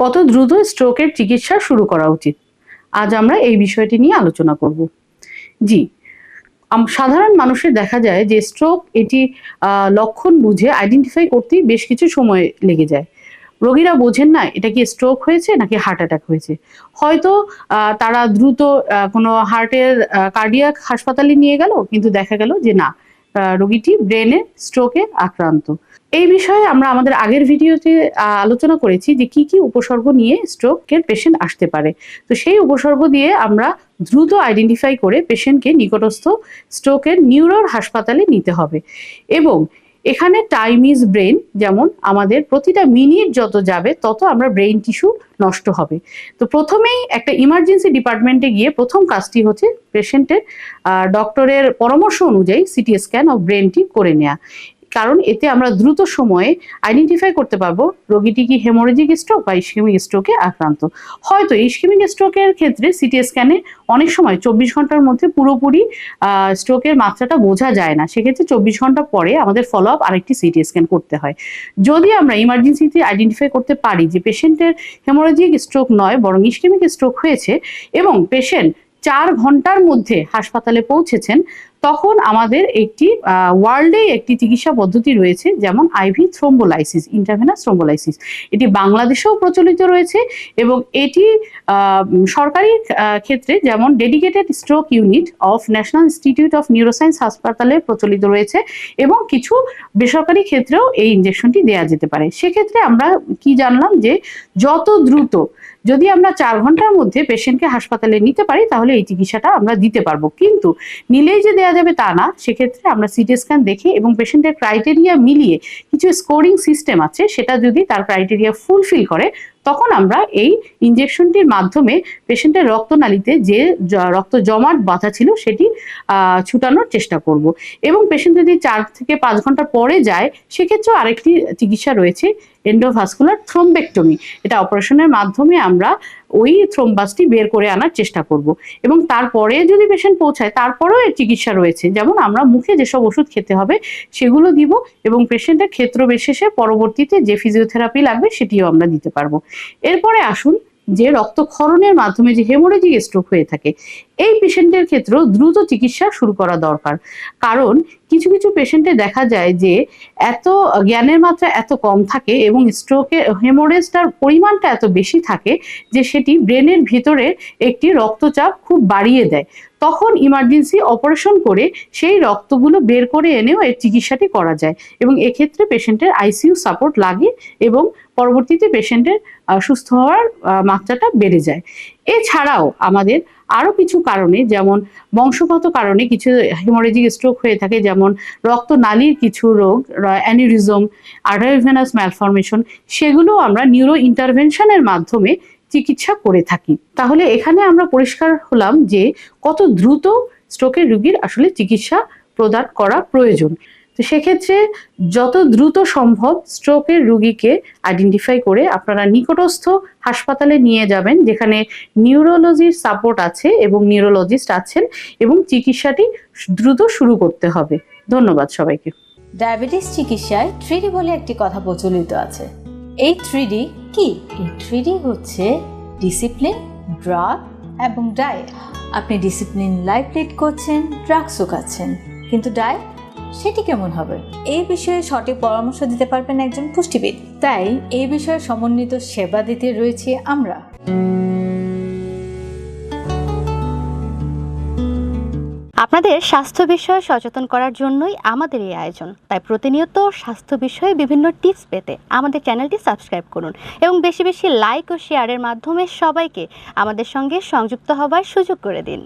কত দ্রুত স্ট্রোকের চিকিৎসা শুরু করা উচিত? আজ আমরা এই বিষয়টি নিয়ে আলোচনা করব। জি সাধারণ মানুষের দেখা যায় যে স্ট্রোক এটি লক্ষণ বুঝে আইডেন্টিফাই করতেই বেশ কিছু সময় লেগে যায়। রোগীরা বোঝেন না, এটা কি স্ট্রোক হয়েছে নাকি হার্ট অ্যাটাক হয়েছে। হয়তো তারা দ্রুত কোনো হার্টের কার্ডিয়াক হাসপাতালে নিয়ে গেল, কিন্তু দেখা গেল যে না রোগীটি ব্রেনে স্ট্রোকে আক্রান্ত। এই বিষয়ে আমরা আমাদের আগের ভিডিওতে আলোচনা করেছি যে কি কি উপসর্গ নিয়ে স্ট্রোকের পেশেন্ট আসতে পারে। তো সেই উপসর্গ দিয়ে আমরা দ্রুত আইডেন্টিফাই করে পেশেন্টকে নিকটস্থ স্ট্রোকের নিউরোর হাসপাতালে নিতে হবে। এবং এখানে টাইম ইজ ব্রেন যেমন আমাদের প্রতিটা মিনিট যত যাবে, তত আমরা ব্রেন টিস্যু নষ্ট হবে। তো প্রথমেই একটা ইমার্জেন্সি ডিপার্টমেন্টে গিয়ে প্রথম কাজটি হচ্ছে পেশেন্টের ডক্টরের পরামর্শ অনুযায়ী সিটি স্ক্যান অফ ব্রেনটি করে নেওয়া কারণ এতে আমরা দ্রুত সময়ে আইডেন্টিফাই করতে পারব রোগীটি কি হেমোরেজিক স্ট্রোক বা ইস্কেমিক স্ট্রোকে আক্রান্ত। হয়তো ইস্কেমিক স্ট্রোকের ক্ষেত্রে সিটি স্ক্যানে অনেক সময় চব্বিশ ঘণ্টার মধ্যে পুরোপুরি স্ট্রোকের মাত্রাটা বোঝা যায় না। সেক্ষেত্রে চব্বিশ ঘণ্টা পরে আমাদের ফলো আপ আরেকটি সিটি স্ক্যান করতে হয়। যদি আমরা ইমার্জেন্সিতে আইডেন্টিফাই করতে পারি যে পেশেন্টের হেমোরেজিক স্ট্রোক নয়, বরং ইস্কেমিক স্ট্রোক হয়েছে এবং পেশেন্ট চার ঘণ্টার মধ্যে হাসপাতালে পৌঁছেছেন তখন আমাদের একটি ওয়ার্ল্ডে একটি চিকিৎসা পদ্ধতি রয়েছে যেমন আইভি থ্রোম্বোলাইসিস ইন্টারভেনাস থ্রোম্বোলাইসিস এটি বাংলাদেশেও প্রচলিত রয়েছে এবং এটি সরকারি ক্ষেত্রে যেমন dedicated stroke unit of national institute of neuroscience হাসপাতালে প্রচলিত রয়েছে এবং কিছু বেসরকারি ক্ষেত্রেও এই ইনজেকশনটি দেওয়া যেতে পারে। সেক্ষেত্রে আমরা কি জানলাম যে যত দ্রুত যদি আমরা চার ঘণ্টার মধ্যে পেশেন্টকে হাসপাতালে নিতে পারি তাহলে এই চিকিৎসাটা আমরা দিতে পারব। কিন্তু নিলেই যে দেওয়া যাবে তা না। সেক্ষেত্রে আমরা সিটি স্ক্যান দেখে এবং পেশেন্টের ক্রাইটেরিয়া মিলিয়ে কিছু স্কোরিং সিস্টেম আছে, সেটা যদি তার ক্রাইটেরিয়া ফুলফিল করে তখন আমরা এই ইনজেকশনটির মাধ্যমে পেশেন্টের রক্তনালীতে যে রক্ত জমাট বাঁধা ছিল সেটি ছুটানোর চেষ্টা করব। এবং পেশেন্ট যদি চার থেকে পাঁচ ঘণ্টা পরে যায়, সেক্ষেত্রেও আরেকটি চিকিৎসা রয়েছে এন্ডোভাস্কুলার থ্রোম্বেক্টমি এটা অপারেশনের মাধ্যমে আমরা ওই থ্রোম্বাসটি বের করে আনার চেষ্টা করব। এবং তারপরে যদি পেশেন্ট পৌঁছায়, তারপরেও এর চিকিৎসা রয়েছে। যেমন আমরা মুখে যেসব ওষুধ খেতে হবে, সেগুলো দিব এবং পেশেন্টের ক্ষেত্র বিশেষে পরবর্তীতে যে ফিজিওথেরাপি লাগবে, সেটিও আমরা দিতে পারব। এরপরে আসুন যে রক্তক্ষরণের মাধ্যমে যে হেমোরেজিক স্ট্রোক হয়ে থাকে এই পেশেন্টের ক্ষেত্রেও দ্রুত চিকিৎসা শুরু করা দরকার। কারণ কিছু কিছু পেশেন্টে দেখা যায় যে এত জ্ঞানের মাত্রা এত কম থাকে এবং স্ট্রোকের হেমোরেজটার পরিমাণটা এত বেশি থাকে যে সেটি ব্রেনের ভিতরে একটি রক্তচাপ খুব বাড়িয়ে দেয়। তখন ইমার্জেন্সি অপারেশন করে সেই রক্তগুলো বের করে এনেও এর চিকিৎসাটি করা যায় এবং এক্ষেত্রে পেশেন্টের আইসিইউ সাপোর্ট লাগে এবং পরবর্তীতে পেশেন্টের সুস্থ হওয়ার মাত্রাটা বেড়ে যায়। এছাড়াও আমাদের আরও কিছু কারণে, যেমন বংশগত কারণে কিছু হেমোরেজিক স্ট্রোক হয়ে থাকে, যেমন রক্তনালীর কিছু রোগ অ্যানিরিজম আর্টারিভেনাস ম্যালফরমেশন সেগুলো আমরা নিউরো ইন্টারভেনশনের মাধ্যমে চিকিৎসা করে থাকি। তাহলে এখানে আমরা পরিষ্কার হলাম যে কত দ্রুত স্ট্রোকের রুগীর আসলে চিকিৎসা প্রদান করা প্রয়োজন। তো সেক্ষেত্রে যত দ্রুত সম্ভব স্ট্রোকের রুগীকে আইডেন্টিফাই করে আপনারা নিকটস্থ হাসপাতালে নিয়ে যাবেন, যেখানে নিউরোলজির সাপোর্ট আছে এবং নিউরোলজিস্ট আছেন এবং চিকিৎসাটি দ্রুত শুরু করতে হবে। ধন্যবাদ সবাইকে। ডায়াবেটিস চিকিৎসায় থ্রিডি বলে একটি কথা প্রচলিত আছে। এই থ্রিডি কি? এই থ্রিডি হচ্ছে ডিসিপ্লিন ড্রাগ এবং ডায়েট আপনি ডিসিপ্লিন লাইফ লিড করছেন ড্রাগসও খাচ্ছেন। কিন্তু ডায়েট সেটি কেমন হবে? এই বিষয়ে সঠিক পরামর্শ দিতে পারবেন একজন পুষ্টিবিদ। তাই এই বিষয়ে সমন্বিত সেবা দিতে রয়েছে আমরা। আপনাদের স্বাস্থ্য বিষয়ে সচেতন করার জন্যই আমাদের এই আয়োজন। তাই প্রতিনিয়ত স্বাস্থ্য বিষয়ে বিভিন্ন টিপস পেতে আমাদের চ্যানেলটি সাবস্ক্রাইব করুন এবং বেশি বেশি লাইক ও শেয়ারের মাধ্যমে সবাইকে আমাদের সঙ্গে সংযুক্ত হবার সুযোগ করে দিন।